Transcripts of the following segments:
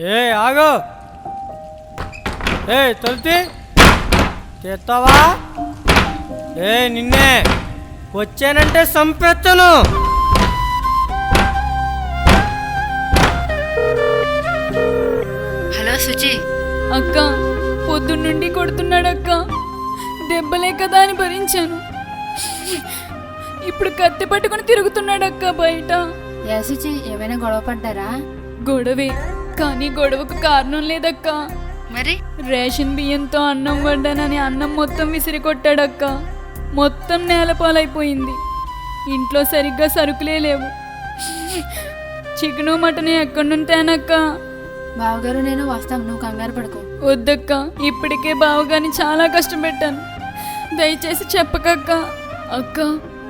ఏ ఆగు. ఏ తొలితి. చేస్తావా? ఏ నిన్నే వచ్చానంటే సంపెత్తను. హలో సుచి అక్క పొద్దున్నుండి కొడుతున్నాడక్క. దెబ్బలే కదా అని భరించాను. ఇప్పుడు కత్తి పట్టుకుని తిరుగుతున్నాడక్క బయట. యా సుచి ఏమైనా గొడవ పడ్డారా? గొడవే. కానీ గొడవకు కారణం లేదక్క. మరి? రేషన్ బియ్యంతో అన్నం వండానని అన్నం మొత్తం విసిరి కొట్టాడక్క మొత్తం నేలపాలైపోయింది. ఇంట్లో సరిగ్గా సరుకులే లేవు. చికెను మటన్ ఎక్కడి నుంటేనక్క బావగారు నేను వస్తాం. నువ్వు కంగారు పడుకో. వద్దక్క. ఇప్పటికే బావగాని చాలా కష్టపెట్టాను దయచేసి చెప్పకక్క. అక్క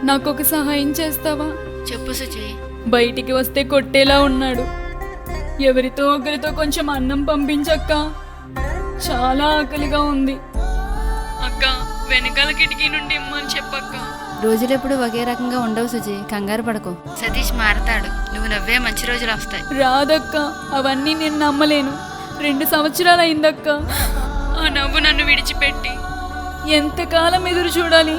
నాకు ఒక సహాయం చేస్తావా? చెప్పు సుచి బయటికి వస్తే కొట్టేలా ఉన్నాడు. ఎవరితో ఒకరితో కొంచెం అన్నం పంపించక్క. చాలా ఆకలిగా ఉంది. అక్క వెనకాల కిటికీ నుండి ఇమ్మని చెప్పక్క. రోజులు ఎప్పుడు ఒకే రకంగా ఉండవు సుచి కంగారు పడుకో. సతీష్ మారతాడు. నువ్వు నవ్వే మంచి రోజులు వస్తాయి. రాదక్క అవన్నీ నేను నమ్మలేను. రెండు సంవత్సరాలు అయిందక్క. ఆ నవ్వు నన్ను విడిచిపెట్టి. ఎంతకాలం ఎదురు చూడాలి?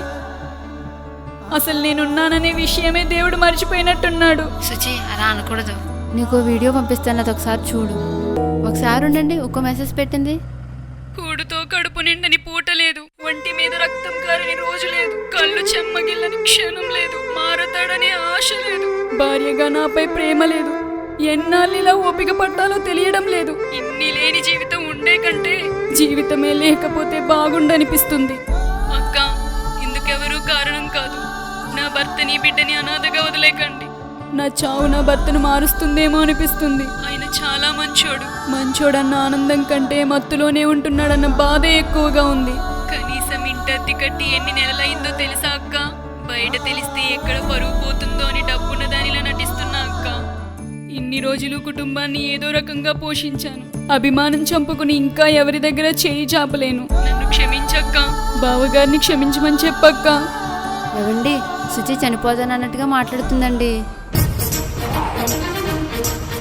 అసలు నేనున్నాననే విషయమే దేవుడు మర్చిపోయినట్టున్నాడు. సుచి అలా అనకూడదు. నీకు వీడియో పంపిస్తాను అది ఒకసారి చూడు. ఒకసారి ఉండండి ఒక్క మెసేజ్ పెట్టింది. కూడుతో కడుపు నిండని పూట లేదు. ఒంటి మీద రక్తం కారని రోజు లేదు. కళ్ళు చెమ్మగిల్లని క్షణం లేదు. మారతాడనే ఆశ లేదు. భార్యగా నాపై ప్రేమ లేదు. ఎన్నాళ్ళు ఇలా ఓపిక పట్టాలో తెలియడం లేదు. ఇన్ని లేని జీవితం ఉండే కంటే జీవితమే లేకపోతే బాగుండనిపిస్తుంది. అక్క ఇందుకెవరూ కారణం కాదు. నా భర్తని బిడ్డని అనాథగా వదిలేకండి. నా చావు నా భర్తను మారుస్తుందేమో అనిపిస్తుంది. ఆయన చాలా మంచోడు. మంచోడన్న ఆనందం కంటే మత్తులోనే ఉంటున్నాడన్న బాధ ఎక్కువగా ఉంది. కనీసం ఇంటద్ది కట్టి ఎన్ని నెలలైందో తెలుసా అక్క? బయట తెలిస్తే ఎక్కడ పరువు పోతుందో అని డబ్బున్న దానిలా నటిస్తున్నా అక్క. ఇన్ని రోజులు కుటుంబాన్ని ఏదో రకంగా పోషించాను. అభిమానం చంపుకుని ఇంకా ఎవరి దగ్గర చేయి చాపలేను. నన్ను క్షమించక్క. బావగారిని క్షమించమని చెప్పక్క. ఏవండి సుచి చనిపోతానన్నట్టుగా మాట్లాడుతుందండి. Thank you.